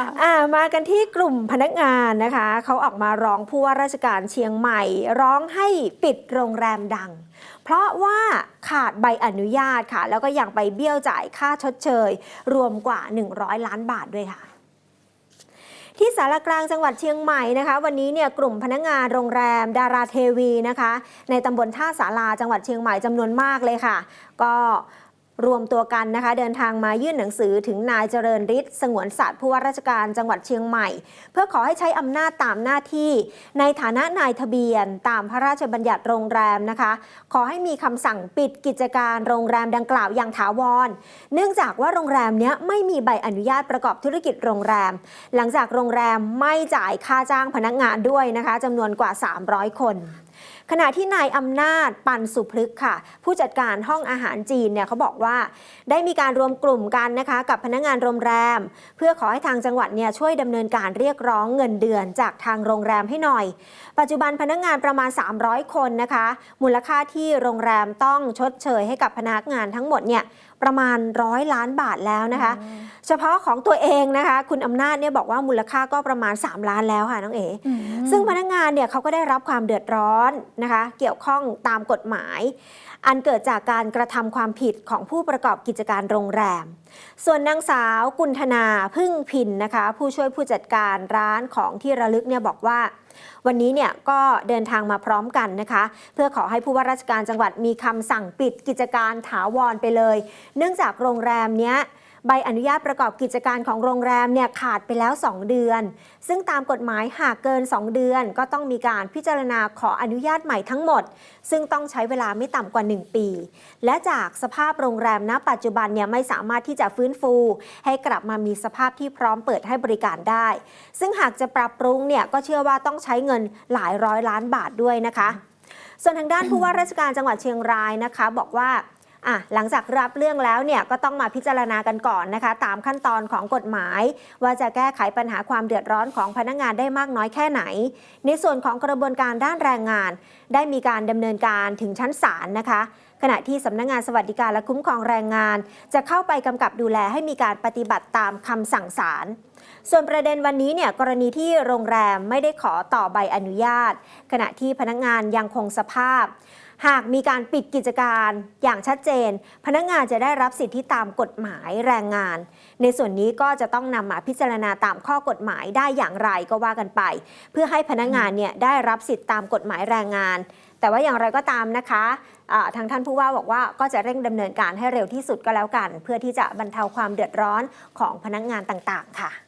อ่ามากันที่กลุ่มพนักงานนะคะ เขาออกมาร้องผู้ว่าราชการเชียงใหม่ ร้องให้ปิดโรงแรมดัง เพราะว่าขาดใบอนุญาตค่ะ แล้วก็ยังไปเบี้ยวจ่ายค่าชดเชย รวมกว่า 100 ล้านบาทด้วยค่ะที่สารกลางจังหวัดเชียงใหม่นะคะ วันนี้เนี่ยกลุ่มพนักงานโรงแรม ดาราเทวีนะคะ ในตำบลท่าสาราจังหวัดเชียงใหม่จำนวนมากเลยค่ะ ก็ รวมตัวกันนะคะเดินทางมายื่นหนังสือถึงนายเจริญฤทธิ์สงวนสัตว์ผู้ว่าราชการจังหวัดเชียงใหม่ เพื่อขอให้ใช้อำนาจตามหน้าที่ ในฐานะนายทะเบียน ตามพระราชบัญญัติโรงแรมนะคะ ขอให้มีคำสั่งปิดกิจการโรงแรมดังกล่าวอย่างถาวร เนื่องจากว่าโรงแรมนี้ไม่มีใบอนุญาตประกอบธุรกิจโรงแรม หลังจากโรงแรมไม่จ่ายค่าจ้างพนักงานด้วยนะคะจำนวนกว่า 300 คน ขณะที่นายอำนาจปันสุพฤกษ์ค่ะ ผู้จัดการห้องอาหารจีนเนี่ยเขาบอกว่าได้มีการรวมกลุ่มกันนะคะกับพนักงานโรงแรม เพื่อขอให้ทางจังหวัดเนี่ยช่วยดำเนินการเรียกร้องเงินเดือนจากทางโรงแรมให้หน่อย ปัจจุบันพนักงานประมาณ 300 คนนะคะ มูลค่าที่โรงแรมต้องชดเชยให้กับพนักงานทั้งหมดเนี่ยประมาณร้อยล้านบาทแล้วนะคะ เฉพาะของตัวเองนะคะ คุณอำนาจเนี่ยบอกว่ามูลค่าก็ประมาณ 3 ล้านแล้วค่ะน้องเอ๋ซึ่งพนักงานเนี่ยเขาก็ได้รับความเดือดร้อนนะคะ เกี่ยวข้องตามกฎหมาย อันเกิดจากการกระทำความผิดของผู้ประกอบกิจการโรงแรม ส่วนนางสาวกุลธนาพึ่งพินนะคะ ผู้ช่วยผู้จัดการร้านของที่ระลึกเนี่ยบอกว่าวันนี้เนี่ยก็เดินทางมาพร้อมกันนะคะ เพื่อขอให้ผู้ว่าราชการจังหวัดมีคำสั่งปิดกิจการถาวรไปเลย เนื่องจากโรงแรมเนี้ยใบอนุญาตประกอบกิจการของโรงแรมเนี่ยขาดไปแล้ว 2 เดือน ซึ่งตามกฎหมายหากเกิน 2 เดือน ก็ต้องมีการพิจารณาขออนุญาตใหม่ทั้งหมด ซึ่งต้องใช้เวลาไม่ต่ำกว่า 1 ปี และจากสภาพโรงแรมณ ปัจจุบันเนี่ยไม่สามารถที่จะฟื้นฟู ให้กลับมามีสภาพที่พร้อมเปิดให้บริการได้ ซึ่งหากจะปรับปรุงเนี่ยก็เชื่อว่าต้องใช้เงินหลายร้อยล้านบาทด้วยนะคะ ส่วนทางด้านผู้ว่าราชการจังหวัดเชียงรายนะคะ บอกว่า อะหลังจากรับเรื่องแล้วเนี่ยก็ต้องมาพิจารณากันก่อนนะคะ ตามขั้นตอนของกฎหมาย ว่าจะแก้ไขปัญหาความเดือดร้อนของพนักงานได้มากน้อยแค่ไหน ในส่วนของกระบวนการด้านแรงงาน ได้มีการดำเนินการถึงชั้นศาลนะคะขณะที่สำนักงานสวัสดิการและคุ้มครองแรงงาน จะเข้าไปกำกับดูแลให้มีการปฏิบัติตามคำสั่งศาล ส่วนประเด็นวันนี้เนี่ยกรณีที่โรงแรมไม่ได้ขอต่อใบอนุญาต ขณะที่พนักงานยังคงสภาพ หากมีการปิดกิจการอย่างชัดเจน พนักงานจะได้รับสิทธิตามกฎหมายแรงงาน ในส่วนนี้ก็จะต้องนำมาพิจารณาตามข้อกฎหมายได้อย่างไรก็ว่ากันไป เพื่อให้พนักงานเนี่ยได้รับสิทธิตามกฎหมายแรงงาน แต่ว่าอย่างไรก็ตามนะคะอ่าทางท่านผู้ว่าบอกว่าก็จะเร่งดำเนินการให้เร็วที่สุดก็แล้วกัน เพื่อที่จะบรรเทาความเดือดร้อนของพนักงานต่างๆ ค่ะ